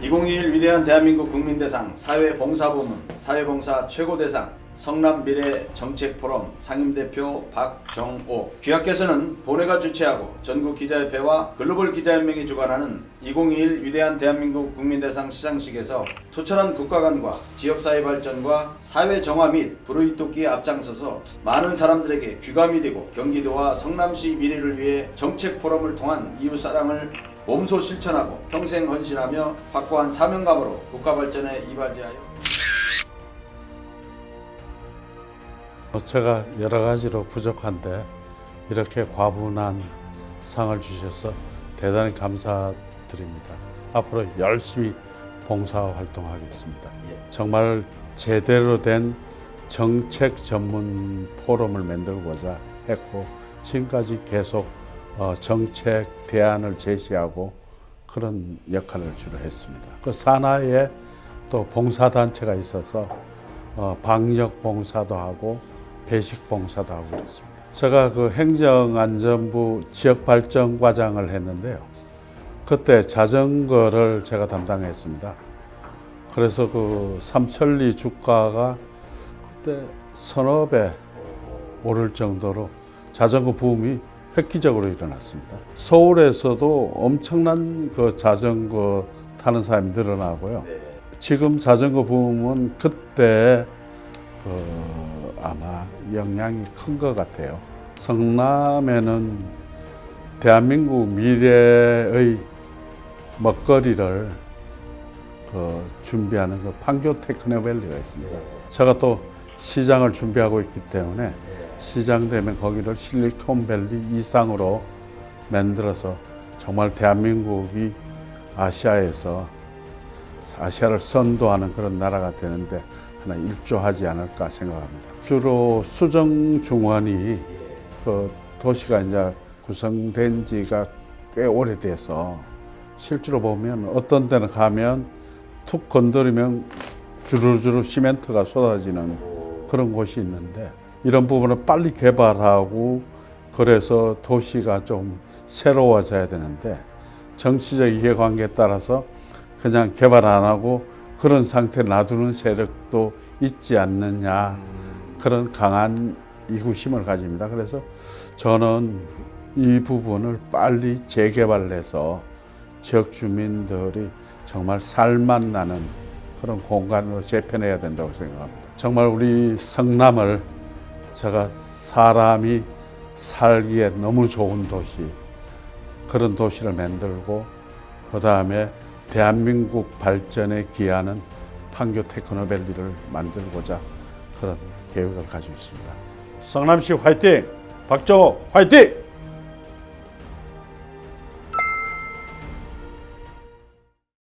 2021 위대한 대한민국 국민대상 사회봉사 부문 사회봉사 최고대상 성남미래 정책포럼 상임대표 박정옥 귀하께서는 본회가 주최하고 전국 기자협회와 글로벌 기자연맹이 주관하는 2021 위대한 대한민국 국민대상 시상식에서 투철한 국가관과 지역사회 발전과 사회 정화 및 불의토끼에 앞장서서 많은 사람들에게 귀감이 되고 경기도와 성남시 미래를 위해 정책 포럼을 통한 이웃사랑을 몸소 실천하고 평생 헌신하며 확고한 사명감으로 국가 발전에 이바지하여 제가 여러 가지로 부족한데 이렇게 과분한 상을 주셔서 대단히 감사드립니다. 앞으로 열심히 봉사 활동하겠습니다. 정말 제대로 된 정책 전문 포럼을 만들고자 했고 지금까지 계속 어, 정책 대안을 제시하고 그런 역할을 주로 했습니다. 그 산하에 또 봉사단체가 있어서 어, 방역 봉사도 하고 배식 봉사도 하고 그랬습니다. 제가 그 행정안전부 지역발전과장을 했는데요. 그때 자전거를 제가 담당했습니다. 그래서 그 삼천리 주가가 그때 서너 배 오를 정도로 자전거 붐이 획기적으로 일어났습니다. 서울에서도 엄청난 그 자전거 타는 사람이 늘어나고요. 지금 자전거 붐은 그때 그 아마 영향이 큰 것 같아요. 성남에는 대한민국 미래의 먹거리를 그 준비하는 그 판교 테크노밸리가 있습니다. 제가 또 시장을 준비하고 있기 때문에 시장 되면 거기를 실리콘밸리 이상으로 만들어서 정말 대한민국이 아시아에서 아시아를 선도하는 그런 나라가 되는데 하나 일조하지 않을까 생각합니다. 주로 수정 중원이 그 도시가 이제 구성된 지가 꽤 오래돼서 실제로 보면 어떤 데는 가면 툭 건드리면 주르주르 시멘트가 쏟아지는 그런 곳이 있는데 이런 부분을 빨리 개발하고 그래서 도시가 좀 새로워져야 되는데 정치적 이해관계에 따라서 그냥 개발 안 하고 그런 상태 놔두는 세력도 있지 않느냐 그런 강한 이구심을 가집니다. 그래서 저는 이 부분을 빨리 재개발해서 지역 주민들이 정말 살맛 나는 그런 공간으로 재편해야 된다고 생각합니다. 정말 우리 성남을 제가 사람이 살기에 너무 좋은 도시 그런 도시를 만들고 그 다음에 대한민국 발전에 기하는 판교 테크노밸리를 만들고자 그런 계획을 가지고 있습니다. 성남시 화이팅! 박정호 화이팅!